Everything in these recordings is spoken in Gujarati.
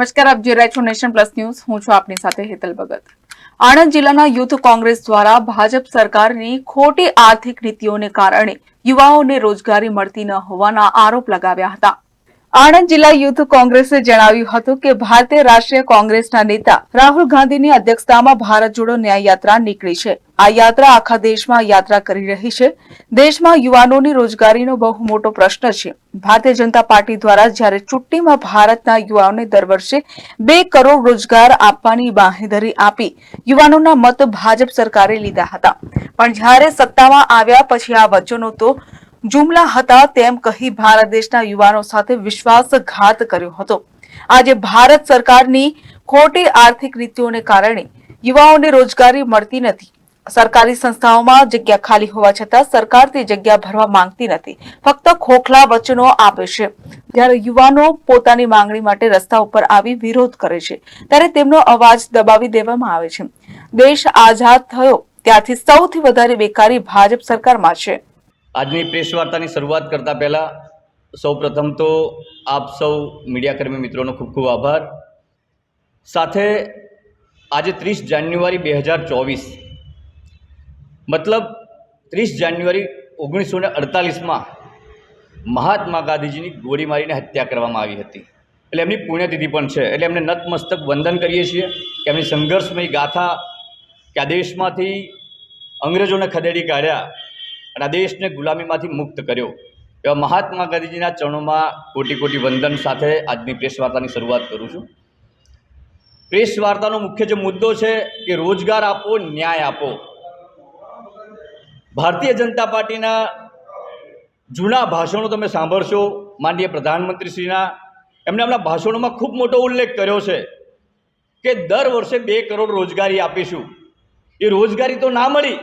નમસ્કાર, આપ જોઈ રહ્યા છો નેશન પ્લસ ન્યૂઝ. હું છું આપની સાથે હેતલ ભગત. આણંદ જિલ્લાના યુથ કોંગ્રેસ દ્વારા ભાજપ સરકારની ખોટી આર્થિક નીતિઓને કારણે યુવાઓને રોજગારી મળતી ન હોવાના આરોપ લગાવ્યા હતા. આણંદ જિલ્લા યુથ કોંગ્રેસે જણાવ્યું હતું કે ભારતીય રાષ્ટ્રીય કોંગ્રેસના નેતા રાહુલ ગાંધીની અધ્યક્ષતામાં ભારત જોડો ન્યાય નીકળી છે. આ યાત્રા આખા દેશમાં યાત્રા કરી રહી છે. દેશમાં યુવાનોની રોજગારીનો બહુ મોટો પ્રશ્ન છે. ભારતીય જનતા પાર્ટી દ્વારા જ્યારે ચૂંટણીમાં ભારતના યુવાઓને દર વર્ષે બે કરોડ રોજગાર આપવાની બાંહેધરી આપી યુવાનોના મત ભાજપ સરકારે લીધા હતા. પણ જ્યારે સત્તામાં આવ્યા પછી આ વચનો તો જુમલા હતા તેમ કહી ભારત દેશના યુવાનો સાથે વિશ્વાસઘાત કર્યો હતો. આજે ભારત સરકારની ખોટી આર્થિક નીતિઓને કારણે યુવાઓને રોજગારી મળતી નથી. સરકારી સંસ્થાઓમાં જગ્યા ખાલી હોવા છતાં સરકાર તે જગ્યા ભરવા માંગતી નથી. ફક્ત ખોખલા વચનો આપે છે. જ્યારે યુવાનો પોતાની માંગણી માટે રસ્તા ઉપર આવી વિરોધ કરે છે, ત્યારે તેમનો અવાજ દબાવી દેવામાં આવે છે. દેશ આઝાદ થયો ત્યારથી સૌથી વધારે બેકારી ભાજપ સરકારમાં છે. આજની પ્રેસ વાર્તાની શરૂઆત કરતાં પહેલાં સૌ પ્રથમ તો આપ સૌ મીડિયાકર્મી મિત્રોનો ખૂબ ખૂબ આભાર. સાથે આજે ત્રીસ જાન્યુઆરી બે હજાર ચોવીસ. મતલબ ત્રીસ જાન્યુઆરી ઓગણીસો ને અડતાલીસમાં મહાત્મા ગાંધીજીની ગોળી મારીને હત્યા કરવામાં આવી હતી. એટલે એમની પુણ્યતિથિ પણ છે. એટલે એમને નતમસ્તક વંદન કરીએ છીએ કે એમની સંઘર્ષમય ગાથા કે આ દેશમાંથી અંગ્રેજોને ખદેડી કાઢ્યા અને આ દેશને ગુલામીમાંથી મુક્ત કર્યો. એવા મહાત્મા ગાંધીજીના ચરણોમાં કોટી કોટી વંદન સાથે આજની પ્રેસ વાર્તાની શરૂઆત કરું છું. પ્રેસ વાર્તાનો મુખ્ય જે મુદ્દો છે કે રોજગાર આપો, ન્યાય આપો. ભારતીય જનતા પાર્ટીના જૂના ભાષણો તમે સાંભળશો, માનનીય પ્રધાનમંત્રીશ્રીના. એમણે એમના ભાષણોમાં ખૂબ મોટો ઉલ્લેખ કર્યો છે કે દર વર્ષે બે કરોડ રોજગારી આપીશું. એ રોજગારી તો ના મળી,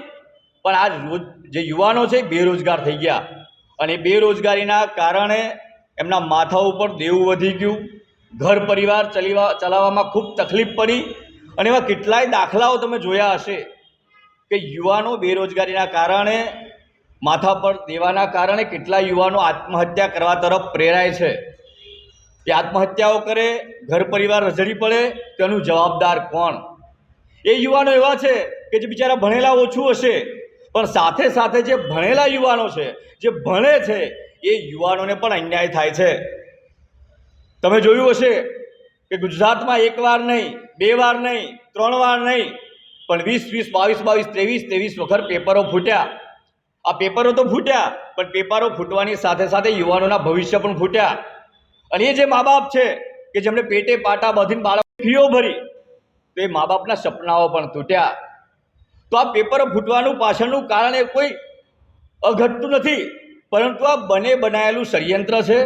પણ આ રોજ જે યુવાનો છે બેરોજગાર થઈ ગયા. અને બેરોજગારીના કારણે એમના માથા ઉપર દેવું વધી ગયું. ઘર પરિવાર ચલીવા, ચલાવવામાં ખૂબ તકલીફ પડી. અને એવા કેટલાય દાખલાઓ તમે જોયા હશે કે યુવાનો બેરોજગારીના કારણે, માથા પર દેવાના કારણે કેટલા યુવાનો આત્મહત્યા કરવા તરફ પ્રેરાય છે. એ આત્મહત્યાઓ કરે, ઘર પરિવાર રઝળી પડે, તેનું જવાબદાર કોણ? એ યુવાનો એવા છે કે જે બિચારા ભણેલા ઓછું હશે પણ સાથે સાથે જે ભણેલા યુવાનો છે, જે ભણે છે, એ યુવાનોને પણ અન્યાય થાય છે. તમે જોયું હશે કે ગુજરાતમાં એક વાર નહીં, બે વાર નહીં, ત્રણ વાર નહીં, પણ વીસ વીસ, બાવીસ બાવીસ, ત્રેવીસ ત્રેવીસ વખત પેપરો ફૂટ્યા. આ પેપરો તો ફૂટ્યા, પણ પેપરો ફૂટવાની સાથે સાથે યુવાનોના ભવિષ્ય પણ ફૂટ્યા. અને એ જે મા બાપ છે, કે જેમણે પેટે પાટા બાંધીને બાળક ફીઓ ભરી, તો એ મા બાપના સપનાઓ પણ તૂટ્યા. તો આ પેપર ફૂટવાનું પાછળનું કારણ એ કોઈ અઘટતું નથી. પરંતુ આ બને બનાવેલું ષડયંત્ર છે.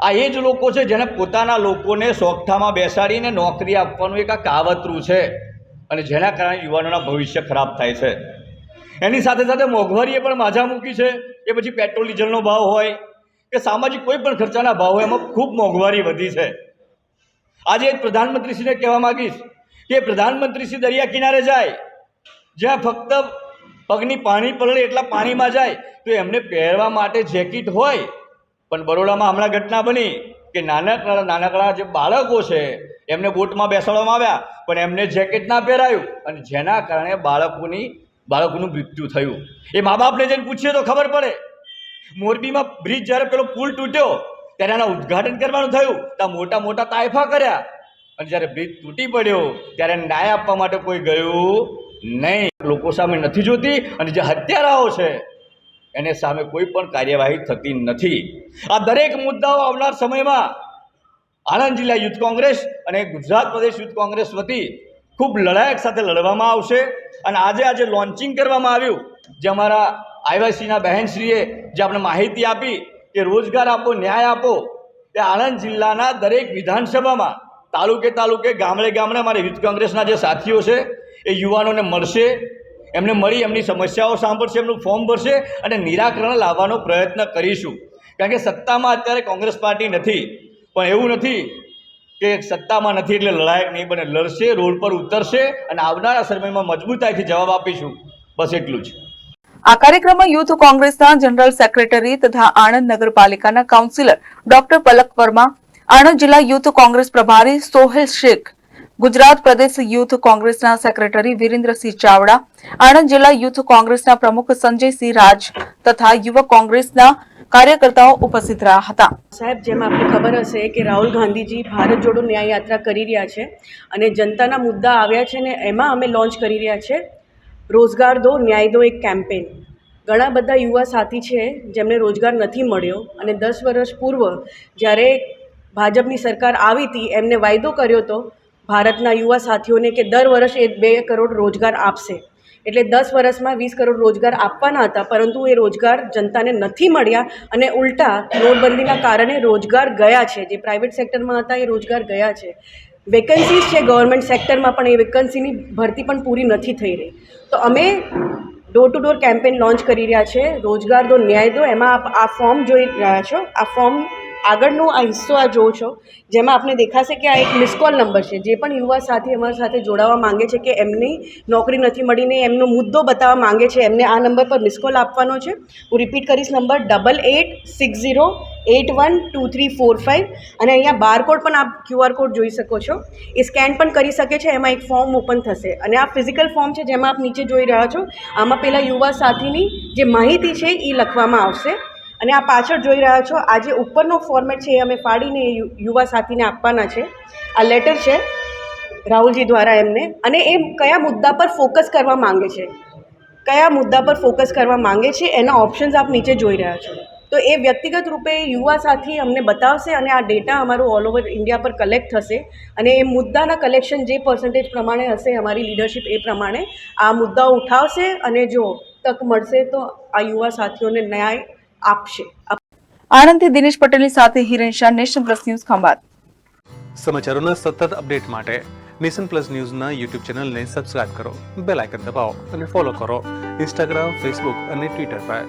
આ એ જ લોકો છે જેને પોતાના લોકોને સોગઠામાં બેસાડીને નોકરી આપવાનું એક આ કાવતરું છે અને જેના કારણે યુવાનોના ભવિષ્ય ખરાબ થાય છે. એની સાથે સાથે મોંઘવારીએ પણ માજા મૂકી છે. એ પછી પેટ્રોલ, ડીઝલનો ભાવ હોય, કે સામાજિક કોઈ પણ ખર્ચાના ભાવ હોય, એમાં ખૂબ મોંઘવારી વધી છે. આજે પ્રધાનમંત્રીશ્રીને કહેવા માગીશ કે પ્રધાનમંત્રીશ્રી દરિયા કિનારે જાય જ્યાં ફક્ત પગની પાણી પલળે એટલા પાણીમાં જાય, તો એમને પહેરવા માટે જેકેટ હોય. પણ બરોડામાં હમણાં ઘટના બની કે નાનકડા નાનકડા જે બાળકો છે, એમને બોટમાં બેસાડવામાં આવ્યા, પણ એમને જેકેટ ના પહેરાયું. અને જેના કારણે બાળકોની, બાળકોનું મૃત્યુ થયું. એ મા બાપને જઈને પૂછીએ તો ખબર પડે. મોરબીમાં બ્રિજ જ્યારે પેલો પુલ તૂટ્યો, ત્યારે એના ઉદ્ઘાટન કરવાનું થયું. ત્યાં મોટા મોટા તાયફા કર્યા. અને જ્યારે બ્રિજ તૂટી પડ્યો, ત્યારે ન્યાય આપવા માટે કોઈ ગયું નહીં. લોકો સામે નથી જોતી અને જે હત્યારાઓ છે, એને સામે કોઈ પણ કાર્યવાહી થતી નથી. આ દરેક મુદ્દાઓ આવનાર સમયમાં આણંદ જિલ્લા યુથ કોંગ્રેસ અને ગુજરાત પ્રદેશ યુથ કોંગ્રેસ વતી ખૂબ લડાયક સાથે લડવામાં આવશે અને આજે આજે લોન્ચિંગ કરવામાં આવ્યું. જે અમારા આઈવાયસીના બહેનશ્રીએ જે આપણે માહિતી આપી કે રોજગાર આપો, ન્યાય આપો, તે આણંદ જિલ્લાના દરેક વિધાનસભામાં તાલુકે તાલુકે, ગામડે ગામડે અમારા યુથ કોંગ્રેસના જે સાથીઓ છે, એ યુવાનોને મળશે, એમને મળી એમની સમસ્યાઓ સાંભળશે, એમનું ફોર્મ ભરશે અને નિરાકરણ લાવવાનો પ્રયત્ન કરીશું. કારણ કે સત્તામાં અત્યારે કોંગ્રેસ પાર્ટી નથી, પણ એવું નથી કે સત્તામાં નથી એટલે લડાયક નહીં બને લડશે, રોડ પર ઉતરશે અને આવનારા સમયમાં મજબૂતાઈથી જવાબ આપીશું. બસ એટલું જ. આ કાર્યક્રમમાં યુથ કોંગ્રેસના જનરલ સેક્રેટરી તથા આણંદ નગરપાલિકાના કાઉન્સિલર ડોક્ટર પલક વર્મા આણંદ જિલ્લા યુથ કોંગ્રેસ પ્રભારી સોહેલ શેખ, ગુજરાત પ્રદેશ યુથ કોંગ્રેસના સેક્રેટરી વિરેન્દ્રસિંહ ચાવડા આણંદ જિલ્લા યુથ કોંગ્રેસના પ્રમુખ સંજયસિંહ રાજ તથા યુવક કોંગ્રેસના કાર્યકર્તાઓ ઉપસ્થિત રહ્યા હતા. સાહેબ, જેમ આપને ખબર હશે કે રાહુલ ગાંધીજી ભારત જોડો ન્યાય યાત્રા કરી રહ્યા છે અને જનતાના મુદ્દા આવ્યા છે ને એમાં અમે લોન્ચ કરી રહ્યા છે. રોજગાર દો, ન્યાય દો એક કેમ્પેન. ઘણા બધા યુવા સાથી છે જેમને રોજગાર નથી મળ્યો અને દસ વર્ષ પૂર્વ જ્યારે ભાજપની સરકાર આવી હતી, એમને વાયદો કર્યો હતો ભારતના યુવા સાથીઓને કે દર વર્ષે એ બે કરોડ રોજગાર આપશે. એટલે દસ વર્ષમાં વીસ કરોડ રોજગાર આપવાના હતા, પરંતુ એ રોજગાર જનતાને નથી મળ્યા અને ઉલટા નોટબંધીના કારણે રોજગાર ગયા છે. જે પ્રાઇવેટ સેક્ટરમાં હતા, એ રોજગાર ગયા છે. વેકન્સીઝ છે ગવર્મેન્ટ સેક્ટરમાં પણ એ વેકન્સીની ભરતી પણ પૂરી નથી થઈ રહી. તો અમે door to door campaign launch કરી રહ્યા છે. રોજગાર દો, ન્યાય દો, એમાં આપ આ ફોર્મ જોઈ રહ્યા છો. આ ફોર્મ આગળનો આ હિસ્સો આ જોવો છો, જેમાં આપને દેખાશે કે આ એક મિસકોલ નંબર છે, જે પણ યુવા સાથી અમારી સાથે જોડાવા માંગે છે કે એમની નોકરી નથી મળીને એમનો મુદ્દો બતાવવા માંગે છે, એમને આ નંબર પર મિસકોલ આપવાનો છે. હું રિપીટ કરીશ number double eight six zero eight one two three four five અને અહીંયા બારકોડ પણ આપ ક્યુઆર કોડ જોઈ શકો છો. એ સ્કેન પણ કરી શકે છે, એમાં એક ફોર્મ ઓપન થશે. અને આ ફિઝિકલ ફોર્મ છે, જેમાં આપ નીચે જોઈ રહ્યા છો, આમાં પહેલાં યુવા સાથીની જે માહિતી છે એ લખવામાં આવશે. અને આ પાછળ જોઈ રહ્યા છો, આ જે ઉપરનો ફોર્મેટ છે એ અમે ફાડીને યુવા સાથીને આપવાના છે. આ લેટર છે રાહુલજી દ્વારા એમને. અને એ કયા મુદ્દા પર ફોકસ કરવા માંગે છે? કયા મુદ્દા પર ફોકસ કરવા માંગે છે? એના ઓપ્શન્સ આપ નીચે જોઈ રહ્યા છો. તો એ વ્યક્તિગત રૂપે યુવા સાથી અમને બતાવશે અને આ ડેટા અમારું ઓલ ઓવર ઇન્ડિયા પર કલેક્ટ થશે. અને એ મુદ્દાના કલેક્શન જે પર્સન્ટેજ પ્રમાણે હશે, અમારી લીડરશિપ એ પ્રમાણે આ મુદ્દાઓ ઉઠાવશે અને જો તક મળશે તો આ યુવા સાથીઓને ન્યાય આપશે. આનંદથી દિનેશ પટેલની સાથે Hiren Shah nation plus news Khambhat. સમાચારોના સતત અપડેટ માટે નેશન પ્લસ ન્યૂઝના યુટ્યુબ ચેનલને સબસ્ક્રાઇબ કરો બેલ આઇકન દબાવો અને ફોલો કરો ઇન્સ્ટાગ્રામ ફેસબુક અને ટ્વિટર પર.